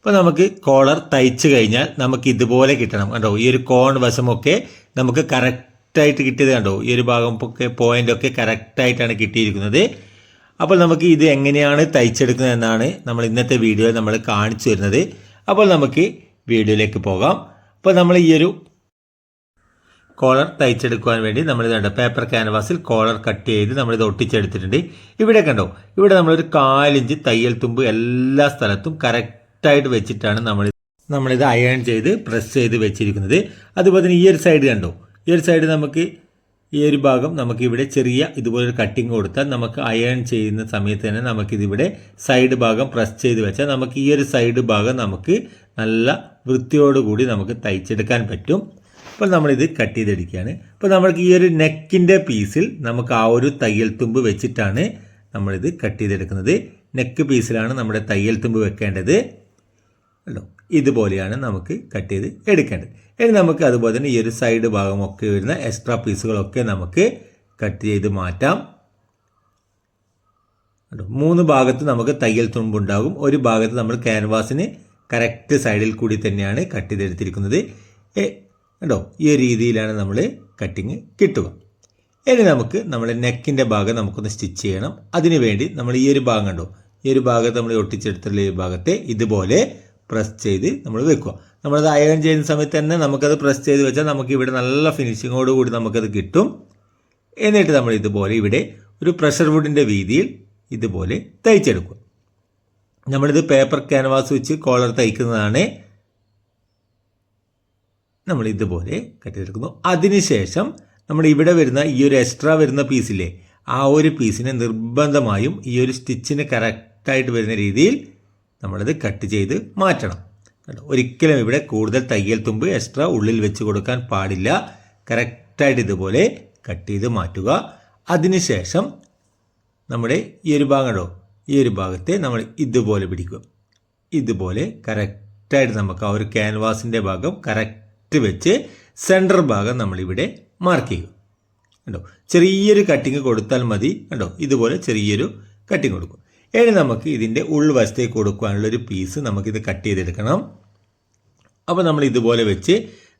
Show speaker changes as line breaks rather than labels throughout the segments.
അപ്പോൾ നമുക്ക് കോളർ തയ്ച്ച് കഴിഞ്ഞാൽ നമുക്ക് ഇതുപോലെ കിട്ടണം. കണ്ടോ? ഈ ഒരു കോൺ വശമൊക്കെ നമുക്ക് കറക്റ്റായിട്ട് കിട്ടിയത് കണ്ടോ? ഈ ഒരു ഭാഗം ഒക്കെ പോയിന്റ് ഒക്കെ കറക്റ്റായിട്ടാണ് കിട്ടിയിരിക്കുന്നത്. അപ്പോൾ നമുക്ക് ഇത് എങ്ങനെയാണ് തയ്ച്ചെടുക്കുന്നത് എന്നാണ് നമ്മൾ ഇന്നത്തെ വീഡിയോയിൽ നമ്മൾ കാണിച്ചു വരുന്നത് അപ്പോൾ നമുക്ക് വീഡിയോയിലേക്ക് പോകാം. അപ്പോൾ നമ്മൾ ഈ ഒരു കോളർ തയ്ച്ചെടുക്കുവാൻ വേണ്ടി നമ്മൾ ഇതുണ്ട് പേപ്പർ ക്യാൻവാസിൽ കോളർ കട്ട് ചെയ്ത് നമ്മളിത് ഒട്ടിച്ചെടുത്തിട്ടുണ്ട്. ഇവിടെ കണ്ടോ? ഇവിടെ നമ്മളൊരു കാലിഞ്ച് തയ്യൽ തുമ്പ് എല്ലാ സ്ഥലത്തും കറക്റ്റായിട്ട് വെച്ചിട്ടാണ് നമ്മൾ നമ്മളിത് അയൺ ചെയ്ത് പ്രസ് ചെയ്ത് വെച്ചിരിക്കുന്നത്. അതുപോലെ തന്നെ ഈ ഒരു സൈഡ് കണ്ടോ? ഈ ഒരു സൈഡ് നമുക്ക് ഈ ഒരു ഭാഗം നമുക്ക് ഇവിടെ ചെറിയ ഇതുപോലൊരു കട്ടിങ് കൊടുത്താൽ നമുക്ക് അയൺ ചെയ്യുന്ന സമയത്ത് തന്നെ നമുക്കിതിവിടെ സൈഡ് ഭാഗം പ്രസ് ചെയ്ത് വെച്ചാൽ നമുക്ക് ഈ ഒരു സൈഡ് ഭാഗം നമുക്ക് നല്ല വൃത്തിയോടുകൂടി നമുക്ക് തയ്ച്ചെടുക്കാൻ പറ്റും. അപ്പോൾ നമ്മളിത് കട്ട് ചെയ്തെടുക്കുകയാണ്. അപ്പോൾ നമ്മൾക്ക് ഈ ഒരു നെക്കിന്റെ പീസിൽ നമുക്ക് ആ ഒരു തയ്യൽ തുമ്പ് വെച്ചിട്ടാണ് നമ്മളിത് കട്ട് ചെയ്തെടുക്കുന്നത്. നെക്ക് പീസിലാണ് നമ്മുടെ തയ്യൽ തുമ്പ് വെക്കേണ്ടത്. അല്ലോ ഇതുപോലെയാണ് നമുക്ക് കട്ട് ചെയ്ത് എടുക്കേണ്ടത്. ഇനി നമുക്ക് അതുപോലെ തന്നെ ഈ ഒരു സൈഡ് ഭാഗമൊക്കെ വരുന്ന എക്സ്ട്രാ പീസുകളൊക്കെ നമുക്ക് കട്ട് ചെയ്ത് മാറ്റാം? മൂന്ന് ഭാഗത്ത് നമുക്ക് തയ്യൽ തുമ്പുണ്ടാകും. ഒരു ഭാഗത്ത് നമ്മൾ ക്യാൻവാസിന് കറക്റ്റ് സൈഡിൽ കൂടി തന്നെയാണ് കട്ട് ചെയ്തെടുത്തിരിക്കുന്നത്. കേട്ടോ ഈ രീതിയിലാണ് നമ്മൾ കട്ടിങ് കിട്ടുക. ഇനി നമുക്ക് നമ്മുടെ നെക്കിന്റെ ഭാഗം നമുക്കൊന്ന് സ്റ്റിച്ച് ചെയ്യണം. അതിനു വേണ്ടി നമ്മൾ ഈ ഒരു ഭാഗം കണ്ടോ? ഈ ഒരു ഭാഗത്ത് നമ്മൾ ഒട്ടിച്ചെടുത്തുള്ള ഈ ഭാഗത്തെ ഇതുപോലെ പ്രസ് ചെയ്ത് നമ്മൾ വെക്കുക. നമ്മളത് അയൺ ചെയ്യുന്ന സമയത്ത് തന്നെ നമുക്കത് പ്രസ് ചെയ്ത് വെച്ചാൽ നമുക്ക് ഇവിടെ നല്ല ഫിനിഷിങ്ങോട് കൂടി നമുക്കത് കിട്ടും. എന്നിട്ട് നമ്മൾ ഇതുപോലെ ഇവിടെ ഒരു പ്രഷർ വുഡിന്റെ വീതിയിൽ ഇതുപോലെ തയ്ച്ചെടുക്കുക. നമ്മളിത് പേപ്പർ ക്യാൻവാസ് വെച്ച് കോളർ തയ്ക്കുന്നതാണ്. നമ്മൾ ഇതുപോലെ കെട്ടിയെടുക്കുന്നു. അതിനുശേഷം നമ്മൾ ഇവിടെ വരുന്ന ഈ ഒരു എക്സ്ട്രാ വരുന്ന പീസിലെ ആ ഒരു പീസിനെ നിർബന്ധമായും ഈ ഒരു സ്റ്റിച്ചിന് കറക്റ്റായിട്ട് വരുന്ന രീതിയിൽ നമ്മളത് കട്ട് ചെയ്ത് മാറ്റണം. കേട്ടോ ഒരിക്കലും ഇവിടെ കൂടുതൽ തയ്യൽ തുമ്പ് എക്സ്ട്രാ ഉള്ളിൽ വെച്ച് കൊടുക്കാൻ പാടില്ല. കറക്റ്റായിട്ട് ഇതുപോലെ കട്ട് ചെയ്ത് മാറ്റുക. അതിനുശേഷം നമ്മുടെ ഈ ഒരു ഭാഗം കേട്ടോ ഈ ഒരു ഭാഗത്തെ നമ്മൾ ഇതുപോലെ പിടിക്കുക. ഇതുപോലെ കറക്റ്റായിട്ട് നമുക്ക് ആ ഒരു ക്യാൻവാസിന്റെ ഭാഗം കറക്റ്റ് വെച്ച് സെന്റർ ഭാഗം നമ്മളിവിടെ മാർക്ക് ചെയ്യുക. കണ്ടോ? ചെറിയൊരു കട്ടിങ് കൊടുത്താൽ മതി. കണ്ടോ? ഇതുപോലെ ചെറിയൊരു കട്ടിങ് കൊടുക്കും. ഇനി നമുക്ക് ഇതിന്റെ ഉൾവശത്തേക്ക് കൊടുക്കാനുള്ള ഒരു പീസ് നമുക്കിത് കട്ട് ചെയ്തെടുക്കണം. അപ്പോൾ നമ്മൾ ഇതുപോലെ വെച്ച്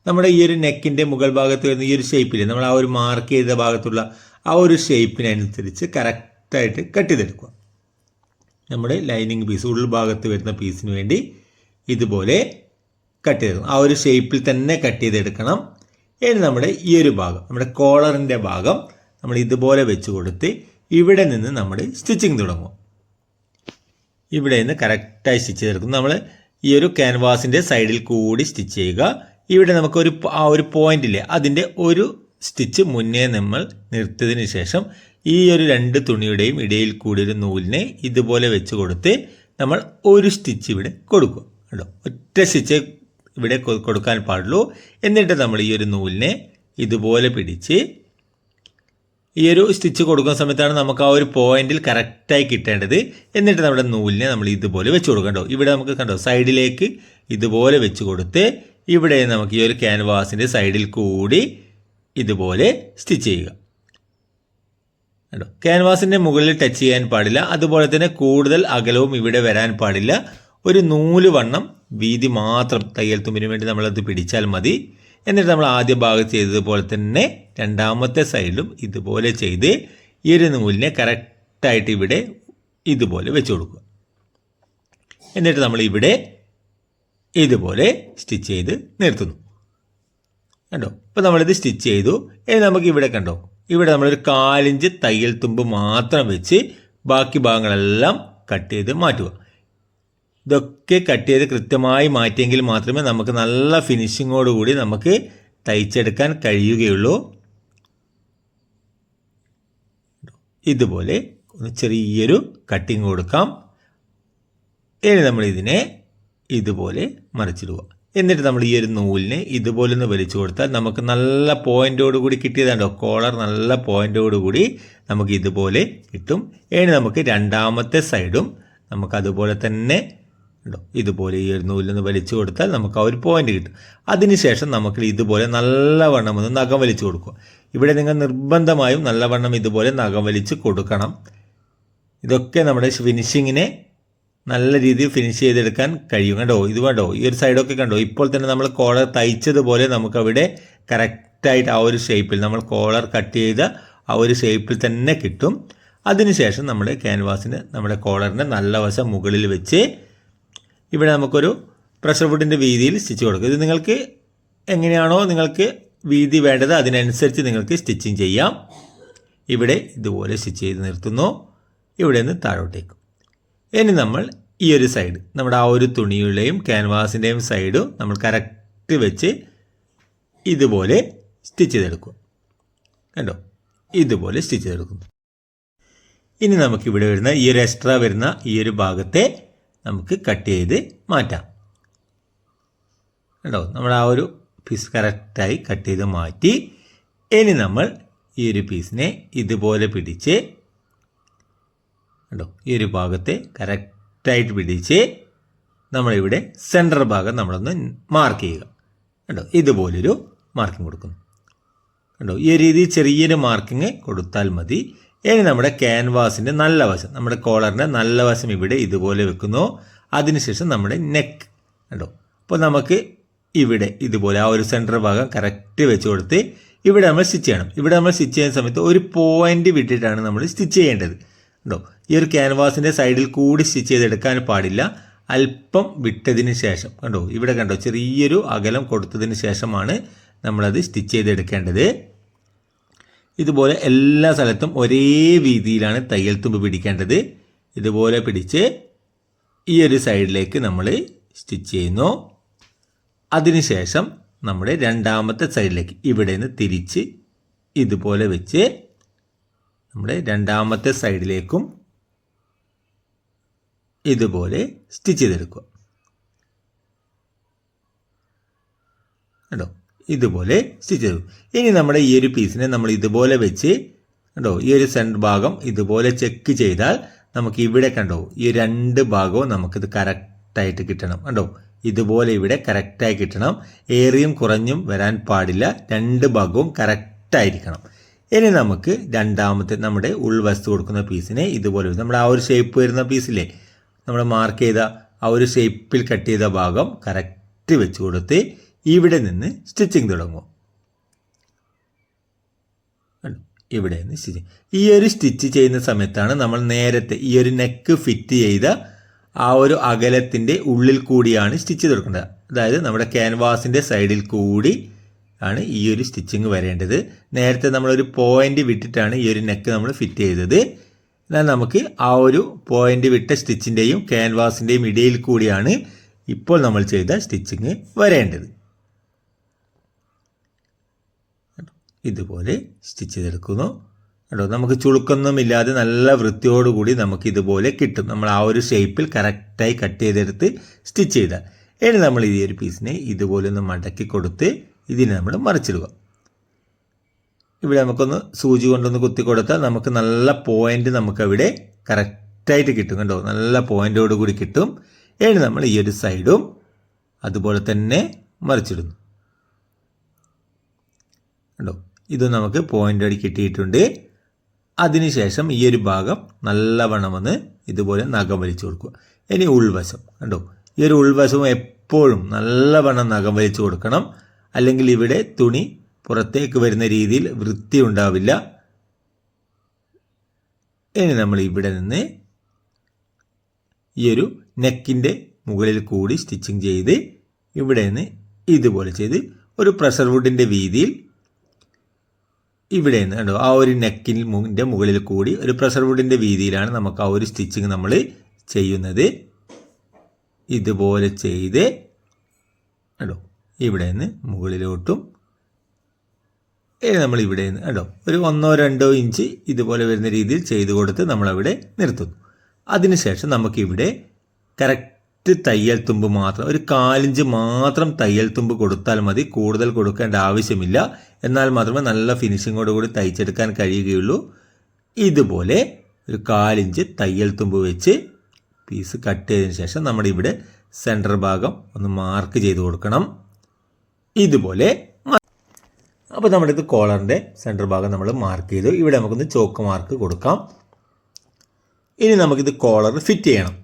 നമ്മുടെ ഈ ഒരു നെക്കിന്റെ മുകൾ ഭാഗത്ത് വരുന്ന ഈ ഒരു ഷേപ്പിൽ നമ്മൾ ആ ഒരു മാർക്ക് ചെയ്ത ഭാഗത്തുള്ള ആ ഒരു ഷേപ്പിനനുസരിച്ച് കറക്റ്റായിട്ട് കട്ട് ചെയ്തെടുക്കുക. നമ്മുടെ ലൈനിങ് പീസ് ഉൾഭാഗത്ത് വരുന്ന പീസിന് വേണ്ടി ഇതുപോലെ കട്ട് ചെയ്തെടുക്കണം. ആ ഒരു ഷേപ്പിൽ തന്നെ കട്ട് ചെയ്തെടുക്കണം. ഇനി നമ്മുടെ ഈ ഒരു ഭാഗം നമ്മുടെ കോളറിന്റെ ഭാഗം നമ്മൾ ഇതുപോലെ വെച്ച് കൊടുത്ത് ഇവിടെ നിന്ന് നമ്മൾ സ്റ്റിച്ചിങ് തുടങ്ങും. ഇവിടെ നിന്ന് കറക്റ്റായി സ്റ്റിച്ച് ചേർക്കും നമ്മൾ ഈ ഒരു ക്യാൻവാസിന്റെ സൈഡിൽ കൂടി സ്റ്റിച്ച് ചെയ്യുക. ഇവിടെ നമുക്കൊരു ആ ഒരു പോയിന്റ് ഇല്ലേ അതിന്റെ ഒരു സ്റ്റിച്ച് മുന്നേ നമ്മൾ നിർത്തിയതിന് ശേഷം ഈ ഒരു രണ്ട് തുണിയുടെയും ഇടയിൽ കൂടി ഒരു നൂലിനെ ഇതുപോലെ വെച്ച് കൊടുത്ത് നമ്മൾ ഒരു സ്റ്റിച്ച് ഇവിടെ കൊടുക്കും. കേട്ടോ ഒറ്റ സ്റ്റിച്ച് ഇവിടെ കൊടുക്കാൻ പാടുള്ളൂ. എന്നിട്ട് നമ്മൾ ഈ ഒരു നൂലിനെ ഇതുപോലെ പിടിച്ച് ഈ ഒരു സ്റ്റിച്ച് കൊടുക്കുന്ന സമയത്താണ് നമുക്ക് ആ ഒരു പോയിന്റിൽ കറക്റ്റായി കിട്ടേണ്ടത്. എന്നിട്ട് നമ്മുടെ നൂലിനെ നമ്മൾ ഇതുപോലെ വെച്ച് കൊടുക്കണ്ടോ ഇവിടെ നമുക്ക് കണ്ടോ സൈഡിലേക്ക് ഇതുപോലെ വെച്ച് കൊടുത്ത് ഇവിടെ നമുക്ക് ഈ ഒരു ക്യാൻവാസിന്റെ സൈഡിൽ കൂടി ഇതുപോലെ സ്റ്റിച്ച് ചെയ്യുക. കേട്ടോ ക്യാൻവാസിന്റെ മുകളിൽ ടച്ച് ചെയ്യാൻ പാടില്ല. അതുപോലെ തന്നെ കൂടുതൽ അകലവും ഇവിടെ വരാൻ പാടില്ല. ഒരു നൂൽ വണ്ണം വീതി മാത്രം തയ്യൽ തുമ്പിന് വേണ്ടി നമ്മളത് പിടിച്ചാൽ മതി. എന്നിട്ട് നമ്മൾ ആദ്യ ഭാഗത്ത് ചെയ്തതുപോലെ തന്നെ രണ്ടാമത്തെ സൈഡിലും ഇതുപോലെ ചെയ്ത് ഈ ഒരു നൂലിനെ കറക്റ്റായിട്ട് ഇവിടെ ഇതുപോലെ വെച്ച് കൊടുക്കുക. എന്നിട്ട് നമ്മൾ ഇവിടെ ഇതുപോലെ സ്റ്റിച്ച് ചെയ്ത് നിർത്തുന്നു. കണ്ടോ? ഇപ്പോൾ നമ്മളിത് സ്റ്റിച്ച് ചെയ്തു. ഇനി നമുക്ക് ഇവിടെ കണ്ടോ? ഇവിടെ നമ്മളൊരു കാലിഞ്ച് തയ്യൽ തുമ്പ് മാത്രം വെച്ച് ബാക്കി ഭാഗങ്ങളെല്ലാം കട്ട് ചെയ്ത് മാറ്റുക. ഇതൊക്കെ കട്ട് ചെയ്ത് കൃത്യമായി മാറ്റിയെങ്കിൽ മാത്രമേ നമുക്ക് നല്ല ഫിനിഷിങ്ങോട് കൂടി നമുക്ക് തയ്ച്ചെടുക്കാൻ കഴിയുകയുള്ളൂ. ഇതുപോലെ ഒന്ന് ചെറിയൊരു കട്ടിങ് കൊടുക്കാം. ഇനി നമ്മൾ ഇതിനെ ഇതുപോലെ മറിച്ചിടുക. എന്നിട്ട് നമ്മൾ ഈ ഒരു നൂലിനെ ഇതുപോലെ ഒന്ന് വലിച്ചു കൊടുത്താൽ നമുക്ക് നല്ല പോയിന്റോട് കൂടി കിട്ടിയതാണ്ടോ കോളർ നല്ല പോയിന്റോട് കൂടി നമുക്ക് ഇതുപോലെ കിട്ടും. ഇനി നമുക്ക് രണ്ടാമത്തെ സൈഡും നമുക്ക് അതുപോലെ തന്നെ ഉണ്ടോ? ഇതുപോലെ ഈ ഒരു നൂലിൽ വലിച്ചു കൊടുത്താൽ നമുക്ക് ആ ഒരു പോയിന്റ് കിട്ടും. അതിനുശേഷം നമുക്ക് ഇതുപോലെ നല്ലവണ്ണം ഒന്ന് നഖം വലിച്ചു കൊടുക്കുക. ഇവിടെ നിങ്ങൾ നിർബന്ധമായും നല്ലവണ്ണം ഇതുപോലെ നഖം വലിച്ച് കൊടുക്കണം. ഇതൊക്കെ നമ്മുടെ ഫിനിഷിങ്ങിനെ നല്ല രീതിയിൽ ഫിനിഷ് ചെയ്തെടുക്കാൻ കഴിയും. കണ്ടോ? ഇത് കണ്ടോ? ഈ ഒരു സൈഡൊക്കെ കണ്ടോ? ഇപ്പോൾ തന്നെ നമ്മൾ കോളർ തയ്ച്ചതുപോലെ നമുക്കവിടെ കറക്റ്റായിട്ട് ആ ഒരു ഷേപ്പിൽ നമ്മൾ കോളർ കട്ട് ചെയ്ത ആ ഒരു ഷേപ്പിൽ തന്നെ കിട്ടും. അതിനുശേഷം നമ്മുടെ ക്യാൻവാസിന് നമ്മുടെ കോളറിന്റെ നല്ല വശം മുകളിൽ വെച്ച് ഇവിടെ നമുക്കൊരു പ്രഷർ ഫുഡിന്റെ വീതിയിൽ സ്റ്റിച്ച് കൊടുക്കും. ഇത് നിങ്ങൾക്ക് എങ്ങനെയാണോ നിങ്ങൾക്ക് വീതി വേണ്ടത് അതിനനുസരിച്ച് നിങ്ങൾക്ക് സ്റ്റിച്ചിങ് ചെയ്യാം. ഇവിടെ ഇതുപോലെ സ്റ്റിച്ച് ചെയ്ത് നിർത്തുന്നു. ഇവിടെ നിന്ന് താഴോട്ടേക്കും. ഇനി നമ്മൾ ഈ ഒരു സൈഡ് നമ്മുടെ ആ ഒരു തുണിയുടെയും ക്യാൻവാസിന്റെയും സൈഡും നമ്മൾ കറക്റ്റ് വെച്ച് ഇതുപോലെ സ്റ്റിച്ച് ചെയ്തെടുക്കും കണ്ടോ? ഇതുപോലെ സ്റ്റിച്ച് ചെയ്തെടുക്കുന്നു. ഇനി നമുക്കിവിടെ വരുന്ന ഈ ഒരു എക്സ്ട്രാ വരുന്ന ഈ ഒരു ഭാഗത്തെ നമുക്ക് കട്ട് ചെയ്ത് മാറ്റാം. കണ്ടോ? നമ്മൾ ആ ഒരു പീസ് കറക്റ്റായി കട്ട് ചെയ്ത് മാറ്റി. ഇനി നമ്മൾ ഈ ഒരു പീസിനെ ഇതുപോലെ പിടിച്ച് കണ്ടോ? ഈ ഒരു ഭാഗത്തെ കറക്റ്റായിട്ട് പിടിച്ച് നമ്മളിവിടെ സെന്റർ ഭാഗം നമ്മളൊന്ന് മാർക്ക് ചെയ്യുക. കണ്ടോ? ഇതുപോലൊരു മാർക്കിംഗ് കൊടുക്കുന്നു. കണ്ടോ? ഈ രീതിയിൽ ചെറിയൊരു മാർക്കിങ് കൊടുത്താൽ മതി. ഇനി നമ്മുടെ ക്യാൻവാസിന്റെ നല്ല വശം. നമ്മുടെ കോളറിന്റെ നല്ല വശം ഇവിടെ ഇതുപോലെ വെക്കുന്നു. അതിനുശേഷം നമ്മുടെ നെക്ക് കണ്ടോ? അപ്പോൾ നമുക്ക് ഇവിടെ ഇതുപോലെ ആ ഒരു സെന്റർ ഭാഗം കറക്റ്റ് വെച്ച് കൊടുത്ത് ഇവിടെ നമ്മൾ സ്റ്റിച്ച് ചെയ്യണം. ഇവിടെ നമ്മൾ സ്റ്റിച്ച് ചെയ്യുന്ന സമയത്ത് ഒരു പോയിന്റ് വിട്ടിട്ടാണ് നമ്മൾ സ്റ്റിച്ച് ചെയ്യേണ്ടത്. കണ്ടോ? ഈ ഒരു ക്യാൻവാസിന്റെ സൈഡിൽ കൂടി സ്റ്റിച്ച് ചെയ്തെടുക്കാൻ പാടില്ല. അല്പം വിട്ടതിന് ശേഷം. കണ്ടോ? ഇവിടെ കണ്ടോ? ചെറിയൊരു അകലം കൊടുത്തതിന് ശേഷമാണ് നമ്മളത് സ്റ്റിച്ച് ചെയ്തെടുക്കേണ്ടത്. ഇതുപോലെ എല്ലാ സ്ഥലത്തും ഒരേ രീതിയിലാണ് തയ്യൽ തുമ്പ് പിടിക്കേണ്ടത്. ഇതുപോലെ പിടിച്ച് ഈ ഒരു സൈഡിലേക്ക് നമ്മൾ സ്റ്റിച്ച് ചെയ്യുന്നു. അതിനുശേഷം നമ്മുടെ രണ്ടാമത്തെ സൈഡിലേക്ക് ഇവിടെ നിന്ന് തിരിച്ച് ഇതുപോലെ വെച്ച് നമ്മുടെ രണ്ടാമത്തെ സൈഡിലേക്കും ഇതുപോലെ സ്റ്റിച്ച് ചെയ്തെടുക്കുക. കേട്ടോ ഇതുപോലെ സ്റ്റിച്ച് ചെയ്തു. ഇനി നമ്മുടെ ഈ ഒരു പീസിനെ നമ്മൾ ഇതുപോലെ വെച്ച് കണ്ടോ ഈ ഒരു സെന്റർ ഭാഗം ഇതുപോലെ ചെക്ക് ചെയ്താൽ നമുക്ക് ഇവിടെ കണ്ടോ ഈ രണ്ട് ഭാഗവും നമുക്കിത് കറക്റ്റായിട്ട് കിട്ടണം. കണ്ടോ ഇതുപോലെ ഇവിടെ കറക്റ്റായി കിട്ടണം. ഏറിയും കുറഞ്ഞും വരാൻ പാടില്ല. രണ്ട് ഭാഗവും കറക്റ്റായിരിക്കണം ഇനി നമുക്ക് രണ്ടാമത്തെ നമ്മുടെ ഉൾവസ്തു കൊടുക്കുന്ന പീസിനെ ഇതുപോലെ നമ്മുടെ ആ ഒരു ഷേപ്പ് വരുന്ന പീസില്ലേ നമ്മൾ മാർക്ക് ചെയ്ത ആ ഒരു ഷേപ്പിൽ കട്ട് ചെയ്ത ഭാഗം കറക്റ്റ് വെച്ച് കൊടുത്ത് ഇവിടെ നിന്ന് സ്റ്റിച്ചിങ് തുടങ്ങും? ഇവിടെ നിന്ന് സ്റ്റിച്ചിങ് ഈ ഒരു സ്റ്റിച്ച് ചെയ്യുന്ന സമയത്താണ് നമ്മൾ നേരത്തെ ഈ ഒരു നെക്ക് ഫിറ്റ് ചെയ്ത ആ ഒരു അകലത്തിന്റെ ഉള്ളിൽ കൂടിയാണ് സ്റ്റിച്ച് തുടക്കേണ്ടത് അതായത് നമ്മുടെ ക്യാൻവാസിന്റെ സൈഡിൽ കൂടി ആണ് ഈ ഒരു സ്റ്റിച്ചിങ് വരേണ്ടത്. നേരത്തെ നമ്മളൊരു പോയിന്റ് വിട്ടിട്ടാണ് ഈ ഒരു നെക്ക് നമ്മൾ ഫിറ്റ് ചെയ്തത്. എന്നാൽ നമുക്ക് ആ ഒരു പോയിന്റ് വിട്ട സ്റ്റിച്ചിന്റെയും ക്യാൻവാസിന്റെയും ഇടയിൽ കൂടിയാണ് ഇപ്പോൾ നമ്മൾ ചെയ്ത സ്റ്റിച്ചിങ് വരേണ്ടത്. ഇതുപോലെ സ്റ്റിച്ച് ചെയ്തെടുക്കുന്നു. കേട്ടോ നമുക്ക് ചുളുക്കൊന്നുമില്ലാതെ നല്ല വൃത്തിയോടുകൂടി നമുക്ക് ഇതുപോലെ കിട്ടും. നമ്മൾ ആ ഒരു ഷേപ്പിൽ കറക്റ്റായി കട്ട് ചെയ്തെടുത്ത് സ്റ്റിച്ച് ചെയ്താൽ ഇനി നമ്മൾ ഈ ഒരു പീസിനെ ഇതുപോലെ ഒന്ന് മടക്കി കൊടുത്ത് ഇതിനെ നമ്മൾ മറിച്ചിടുക. ഇവിടെ നമുക്കൊന്ന് സൂചി കൊണ്ടൊന്ന് കുത്തി കൊടുത്താൽ നമുക്ക് നല്ല പോയിന്റ് നമുക്കവിടെ കറക്റ്റായിട്ട് കിട്ടും. കണ്ടോ? നല്ല പോയിന്റോട് കൂടി കിട്ടും. ഇനി നമ്മൾ ഈ ഒരു സൈഡും അതുപോലെ തന്നെ മറിച്ചിടുന്നു. കണ്ടോ? ഇത് നമുക്ക് പോയിന്റ് അടി കിട്ടിയിട്ടുണ്ട്. അതിനുശേഷം ഈ ഒരു ഭാഗം നല്ലവണ്ണം ഒന്ന് ഇതുപോലെ നഖം വലിച്ചു കൊടുക്കുക. ഇനി ഉൾവശം കണ്ടോ? ഈ ഒരു ഉൾവശവും എപ്പോഴും നല്ലവണ്ണം നഖം വലിച്ചു കൊടുക്കണം. അല്ലെങ്കിൽ ഇവിടെ തുണി പുറത്തേക്ക് വരുന്ന രീതിയിൽ വൃത്തി ഉണ്ടാവില്ല ഇനി നമ്മൾ ഇവിടെ നിന്ന് ഈ ഒരു നെക്കിന്റെ മുകളിൽ കൂടി സ്റ്റിച്ചിങ് ചെയ്ത് ഇവിടെ നിന്ന് ഇതുപോലെ ചെയ്ത് ഒരു പ്രഷർ വുഡിന്റെ വീതിയിൽ ഇവിടെ നിന്ന് കണ്ടോ? ആ ഒരു നെക്കിന്റെ മുകളിൽ കൂടി ഒരു പ്രഷർ വുഡിന്റെ വീതിയിലാണ് നമുക്ക് ആ ഒരു സ്റ്റിച്ചിങ് നമ്മൾ ചെയ്യുന്നത്. ഇതുപോലെ ചെയ്ത് കണ്ടോ? ഇവിടെ നിന്ന് മുകളിലോട്ടും നമ്മൾ ഇവിടെ നിന്ന് കണ്ടോ? ഒരു ഒന്നോ രണ്ടോ ഇഞ്ച് ഇതുപോലെ വരുന്ന രീതിയിൽ ചെയ്ത് കൊടുത്ത് നമ്മളവിടെ നിർത്തുന്നു. അതിനുശേഷം നമുക്കിവിടെ കറക്റ്റ് തയ്യൽ തുമ്പ് മാത്രം ഒരു കാലിഞ്ച് മാത്രം തയ്യൽ തുമ്പ് കൊടുത്താൽ മതി. കൂടുതൽ കൊടുക്കേണ്ട ആവശ്യമില്ല. എന്നാൽ മാത്രമേ നല്ല ഫിനിഷിങ്ങോട് കൂടി തയ്ച്ചെടുക്കാൻ കഴിയുകയുള്ളൂ. ഇതുപോലെ ഒരു കാലിഞ്ച് തയ്യൽ തുമ്പ് വെച്ച് പീസ് കട്ട് ചെയ്തതിന് ശേഷം നമ്മുടെ ഇവിടെ സെന്റർ ഭാഗം ഒന്ന് മാർക്ക് ചെയ്ത് കൊടുക്കണം. ഇതുപോലെ അപ്പോൾ നമ്മുടെ ഇത് കോളറിന്റെ സെന്റർ ഭാഗം നമ്മൾ മാർക്ക് ചെയ്തു. ഇവിടെ നമുക്കൊന്ന് ചോക്ക് മാർക്ക് കൊടുക്കാം. ഇനി നമുക്കിത് കോളർ ഫിറ്റ് ചെയ്യണം.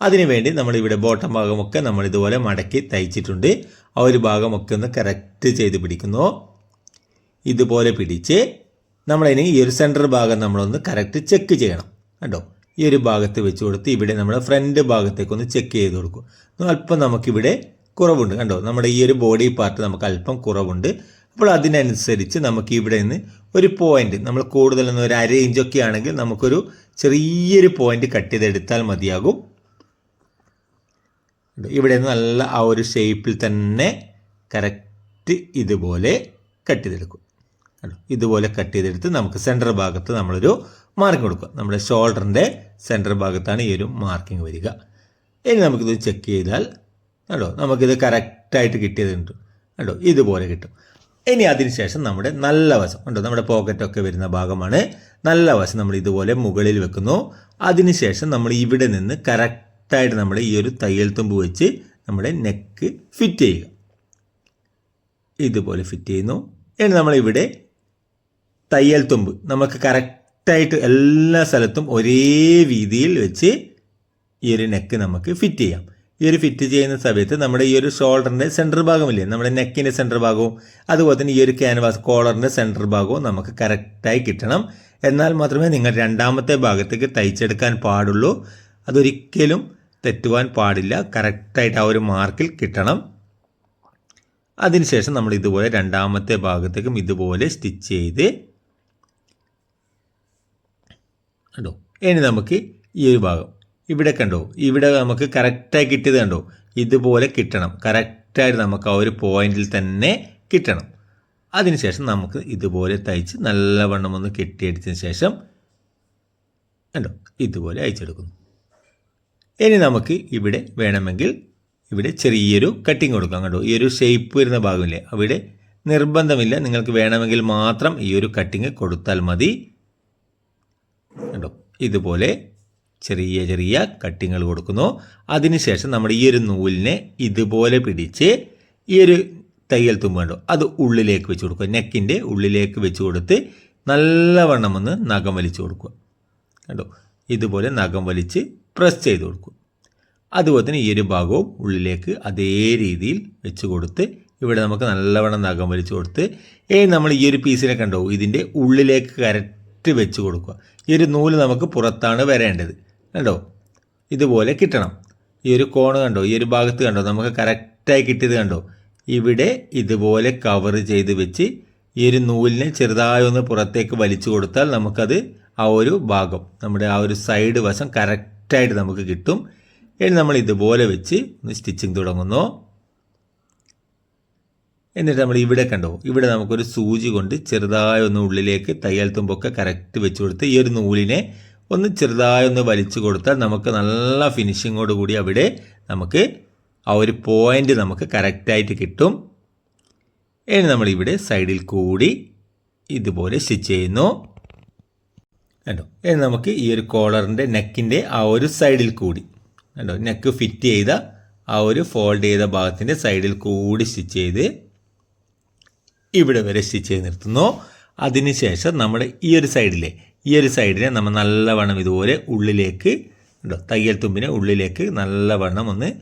അതിനുവേണ്ടി നമ്മൾ ഇവിടെ ബോട്ടം ഭാഗമൊക്കെ നമ്മൾ ഇതുപോലെ മടക്കി തയ്ച്ചിട്ടുണ്ട്. ആ ഒരു ഭാഗമൊക്കെ ഒന്ന് കറക്റ്റ് ചെയ്ത് പിടിക്കുന്നു. ഇതുപോലെ പിടിച്ച് നമ്മളിനി ഈ ഒരു സെന്റർ ഭാഗം നമ്മളൊന്ന് കറക്റ്റ് ചെക്ക് ചെയ്യണം. കേട്ടോ ഈ ഒരു ഭാഗത്ത് വെച്ച് കൊടുത്ത് ഇവിടെ നമ്മൾ ഫ്രണ്ട് ഭാഗത്തേക്കൊന്ന് ചെക്ക് ചെയ്ത് കൊടുക്കും. അല്പം നമുക്കിവിടെ കുറവുണ്ട്. കണ്ടോ? നമ്മുടെ ഈ ഒരു ബോഡി പാർട്ട് നമുക്ക് അല്പം കുറവുണ്ട്. അപ്പോൾ അതിനനുസരിച്ച് നമുക്ക് ഇവിടെ നിന്ന് ഒരു പോയിന്റ് നമ്മൾ കൂടുതലൊന്നും ഒരു അര ഇഞ്ചൊക്കെ ആണെങ്കിൽ നമുക്കൊരു ചെറിയൊരു പോയിന്റ് കട്ട് ചെയ്തെടുത്താൽ മതിയാകും. ഇവിടെ നിന്ന് നല്ല ആ ഒരു ഷേപ്പിൽ തന്നെ കറക്റ്റ് ഇതുപോലെ കട്ട് ചെയ്തെടുക്കും. ഇതുപോലെ കട്ട് ചെയ്തെടുത്ത് നമുക്ക് സെന്റർ ഭാഗത്ത് നമ്മളൊരു മാർക്കിംഗ് കൊടുക്കുക നമ്മുടെ ഷോൾഡറിന്റെ സെന്റർ ഭാഗത്താണ് ഈ ഒരു മാർക്കിംഗ് വരിക. ഇനി നമുക്കിത് ചെക്ക് ചെയ്താൽ കേട്ടോ നമുക്കിത് കറക്റ്റായിട്ട് കിട്ടിയതുണ്ട്. കേട്ടോ ഇതുപോലെ കിട്ടും. ഇനി അതിനുശേഷം നമ്മുടെ നല്ല വശം കണ്ടോ? നമ്മുടെ പോക്കറ്റൊക്കെ വരുന്ന ഭാഗമാണ് നല്ല വശം. നമ്മൾ ഇതുപോലെ മുകളിൽ വെക്കുന്നു. അതിനുശേഷം നമ്മൾ ഇവിടെ നിന്ന് കറക്റ്റായിട്ട് നമ്മൾ ഈ ഒരു തയ്യൽ തുമ്പ് വെച്ച് നമ്മുടെ നെക്ക് ഫിറ്റ് ചെയ്യുക. ഇതുപോലെ ഫിറ്റ് ചെയ്യുന്നു. ഇനി നമ്മളിവിടെ തയ്യൽ തുമ്പ്. നമുക്ക് കറക്റ്റായിട്ട് എല്ലാ സ്ഥലത്തും ഒരേ രീതിയിൽ വെച്ച് ഈ ഒരു നെക്ക് നമുക്ക് ഫിറ്റ് ചെയ്യാം. ഈ ഒരു ഫിറ്റ് ചെയ്യുന്ന സമയത്ത് നമ്മുടെ ഈ ഒരു ഷോൾഡറിന്റെ സെന്റർ ഭാഗമില്ലേ? നമ്മുടെ നെക്കിന്റെ സെന്റർ ഭാഗവും അതുപോലെ തന്നെ ഈ ഒരു ക്യാൻവാസ് കോളറിന്റെ സെന്റർ ഭാഗവും നമുക്ക് കറക്റ്റായി കിട്ടണം. എന്നാൽ മാത്രമേ നിങ്ങൾ രണ്ടാമത്തെ ഭാഗത്തേക്ക് തയ്ച്ചെടുക്കാൻ പാടുള്ളൂ. അതൊരിക്കലും തെറ്റുവാൻ പാടില്ല. കറക്റ്റായിട്ട് ആ ഒരു മാർക്കിൽ കിട്ടണം. അതിനുശേഷം നമ്മൾ ഇതുപോലെ രണ്ടാമത്തെ ഭാഗത്തേക്കും ഇതുപോലെ സ്റ്റിച്ച് ചെയ്ത് കണ്ടോ? ഇനി നമുക്ക് ഈ ഒരു ഭാഗം. ഇവിടെ കണ്ടോ? ഇവിടെ നമുക്ക് കറക്റ്റായി കിട്ടിയത് കണ്ടോ? ഇതുപോലെ കിട്ടണം. കറക്റ്റായിട്ട് നമുക്ക് ആ ഒരു പോയിന്റിൽ തന്നെ കിട്ടണം. അതിനുശേഷം നമുക്ക് ഇതുപോലെ തയ്ച്ച് നല്ലവണ്ണം ഒന്ന് കെട്ടിയെടുത്തതിന് ശേഷം കണ്ടോ? ഇതുപോലെ അയച്ചെടുക്കുന്നു. ഇനി നമുക്ക് ഇവിടെ വേണമെങ്കിൽ ഇവിടെ ചെറിയൊരു കട്ടിങ് കൊടുക്കാം കേട്ടോ ഈ ഒരു ഷേപ്പ് വരുന്ന ഭാഗമില്ലേ? അവിടെ നിർബന്ധമില്ല. നിങ്ങൾക്ക് വേണമെങ്കിൽ മാത്രം ഈ ഒരു കട്ടിങ് കൊടുത്താൽ മതി. കേട്ടോ ഇതുപോലെ ചെറിയ ചെറിയ കട്ടിങ്ങൾ കൊടുക്കുന്നു. അതിനുശേഷം നമ്മുടെ ഈ ഒരു നൂലിനെ ഇതുപോലെ പിടിച്ച് ഈ ഒരു തയ്യൽ തുമ്പ് കണ്ടോ? അത് ഉള്ളിലേക്ക് വെച്ച് കൊടുക്കുക. നെക്കിന്റെ ഉള്ളിലേക്ക് വെച്ച് കൊടുത്ത് നല്ലവണ്ണം ഒന്ന് നഖം വലിച്ചു കൊടുക്കുക. കേട്ടോ ഇതുപോലെ നഖം വലിച്ച് പ്രസ് ചെയ്ത് കൊടുക്കും. അതുപോലെ തന്നെ ഈ ഒരു ഭാഗവും ഉള്ളിലേക്ക് അതേ രീതിയിൽ വെച്ച് കൊടുത്ത് ഇവിടെ നമുക്ക് നല്ലവണ്ണം നഖം വലിച്ചു കൊടുത്ത് ഏ നമ്മൾ ഈ ഒരു പീസിനെ കണ്ടോ? ഇതിന്റെ ഉള്ളിലേക്ക് കരറ്റ് വെച്ച് കൊടുക്കുക. ഈ ഒരു നൂൽ നമുക്ക് പുറത്താണ് വരേണ്ടത്. കണ്ടോ? ഇതുപോലെ കിട്ടണം. ഈ ഒരു കോണ് കണ്ടോ? ഈ ഒരു ഭാഗത്ത് കണ്ടോ? നമുക്ക് കറക്റ്റായി കിട്ടിയത് കണ്ടോ? ഇവിടെ ഇതുപോലെ കവർ ചെയ്ത് വെച്ച് ഈ ഒരു നൂലിനെ ചെറുതായി ഒന്ന് പുറത്തേക്ക് വലിച്ചു കൊടുത്താൽ നമുക്കത് ആ ഒരു ഭാഗം നമ്മുടെ ആ ഒരു സൈഡ് വശം കറക്റ്റായിട്ട് നമുക്ക് കിട്ടും. ഇനി നമ്മൾ ഇതുപോലെ വെച്ച് ഒന്ന് സ്റ്റിച്ചിങ് തുടങ്ങുന്നു. എന്നിട്ട് നമ്മൾ ഇവിടെ കണ്ടോ ഇവിടെ നമുക്കൊരു സൂചി കൊണ്ട് ചെറുതായി ഒന്ന് ഉള്ളിലേക്ക് തയ്യൽ തുമ്പൊക്കെ കറക്റ്റ് വെച്ച് കൊടുത്ത് ഈ ഒരു നൂലിനെ ഒന്ന് ചെറുതായി ഒന്ന് വലിച്ചു കൊടുത്താൽ നമുക്ക് നല്ല ഫിനിഷിങ്ങോട് കൂടി അവിടെ നമുക്ക് ആ ഒരു പോയിന്റ് നമുക്ക് കറക്റ്റായിട്ട് കിട്ടും. ഇനി നമ്മളിവിടെ സൈഡിൽ കൂടി ഇതുപോലെ സ്റ്റിച്ച് ചെയ്യുന്നു. കണ്ടോ? ഇനി നമുക്ക് ഈ ഒരു കോളറിന്റെ നെക്കിന്റെ ആ ഒരു സൈഡിൽ കൂടി കണ്ടോ? നെക്ക് ഫിറ്റ് ചെയ്ത ആ ഒരു ഫോൾഡ് ചെയ്ത ഭാഗത്തിന്റെ സൈഡിൽ കൂടി സ്റ്റിച്ച് ചെയ്ത് ഇവിടെ വരെ സ്റ്റിച്ച് ചെയ്ത് നിർത്തുന്നു. അതിനുശേഷം നമ്മുടെ ഈ ഒരു സൈഡിലെ ഈ ഒരു സൈഡിനെ നമ്മൾ നല്ലവണ്ണം ഇതുപോലെ ഉള്ളിലേക്ക് ഉണ്ടോ തയ്യൽ തുമ്പിനെ ഉള്ളിലേക്ക് നല്ലവണ്ണം ഒന്ന്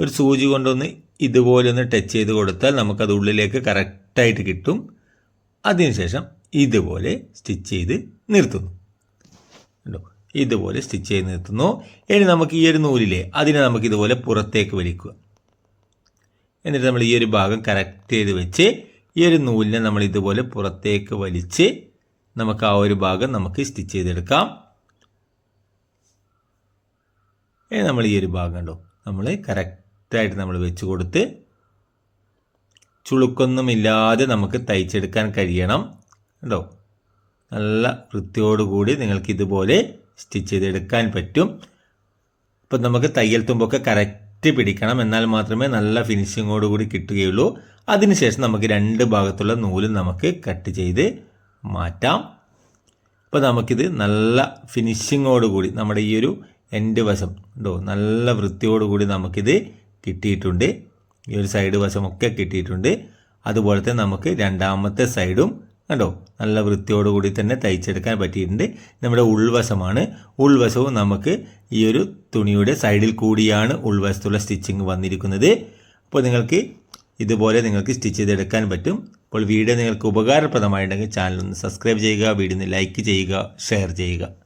ഒരു സൂചി കൊണ്ടൊന്ന് ഇതുപോലെ ഒന്ന് ടച്ച് ചെയ്ത് കൊടുത്താൽ നമുക്കത് ഉള്ളിലേക്ക് കറക്റ്റായിട്ട് കിട്ടും. അതിനുശേഷം ഇതുപോലെ സ്റ്റിച്ച് ചെയ്ത് നിർത്തുന്നു. ഉണ്ടോ? ഇതുപോലെ സ്റ്റിച്ച് ചെയ്ത് നിർത്തുന്നു. ഇനി നമുക്ക് ഈ ഒരു നൂലിലെ അതിനെ നമുക്ക് ഇതുപോലെ പുറത്തേക്ക് വലിക്കുക. എന്നിട്ട് നമ്മൾ ഈ ഒരു ഭാഗം കറക്റ്റ് ചെയ്ത് വെച്ച് ഈ ഒരു നൂലിനെ നമ്മൾ ഇതുപോലെ പുറത്തേക്ക് വലിച്ച് നമുക്ക് ആ ഒരു ഭാഗം നമുക്ക് സ്റ്റിച്ച് ചെയ്തെടുക്കാം. ഇനി നമ്മൾ ഈ ഒരു ഭാഗം ഉണ്ടോ നമ്മൾ കറക്റ്റായിട്ട് നമ്മൾ വെച്ച് കൊടുത്ത് ചുളുക്കൊന്നുമില്ലാതെ നമുക്ക് തയ്ച്ചെടുക്കാൻ കഴിയണം. കണ്ടോ? നല്ല വൃത്തിയോടുകൂടി നിങ്ങൾക്ക് ഇതുപോലെ സ്റ്റിച്ച് ചെയ്തെടുക്കാൻ പറ്റും. ഇപ്പം നമുക്ക് തയ്യൽ തുമ്പൊക്കെ കറക്റ്റ് പിടിക്കണം. എന്നാൽ മാത്രമേ നല്ല ഫിനിഷിങ്ങോടുകൂടി കിട്ടുകയുള്ളൂ. അതിനുശേഷം നമുക്ക് രണ്ട് ഭാഗത്തുള്ള നൂലും നമുക്ക് കട്ട് ചെയ്ത് മാറ്റാം. അപ്പോൾ നമുക്കിത് നല്ല ഫിനിഷിങ്ങോടുകൂടി നമ്മുടെ ഈ ഒരു എൻഡ് വശം ഉണ്ടോ നല്ല വൃത്തിയോടുകൂടി നമുക്കിത് കിട്ടിയിട്ടുണ്ട്. ഈ ഒരു സൈഡ് വശമൊക്കെ കിട്ടിയിട്ടുണ്ട്. അതുപോലെ തന്നെ നമുക്ക് രണ്ടാമത്തെ സൈഡും കണ്ടോ? നല്ല വൃത്തിയോടുകൂടി തന്നെ തയ്ച്ചെടുക്കാൻ പറ്റിയിട്ടുണ്ട്. നമ്മുടെ ഉൾവശമാണ്. ഉൾവശവും നമുക്ക് ഈ ഒരു തുണിയുടെ സൈഡിൽ കൂടിയാണ് ഉൾവശത്തുള്ള സ്റ്റിച്ചിങ് വന്നിരിക്കുന്നത്. അപ്പോൾ നിങ്ങൾക്ക് ഇതുപോലെ നിങ്ങൾക്ക് സ്റ്റിച്ച് ചെയ്തെടുക്കാൻ പറ്റും. അപ്പോൾ വീഡിയോ നിങ്ങൾക്ക് ഉപകാരപ്രദമായിട്ടുണ്ടെങ്കിൽ ചാനൽ ഒന്ന് സബ്സ്ക്രൈബ് ചെയ്യുക വീഡിയോ ഒന്ന് ലൈക്ക് ചെയ്യുക ഷെയർ ചെയ്യുക.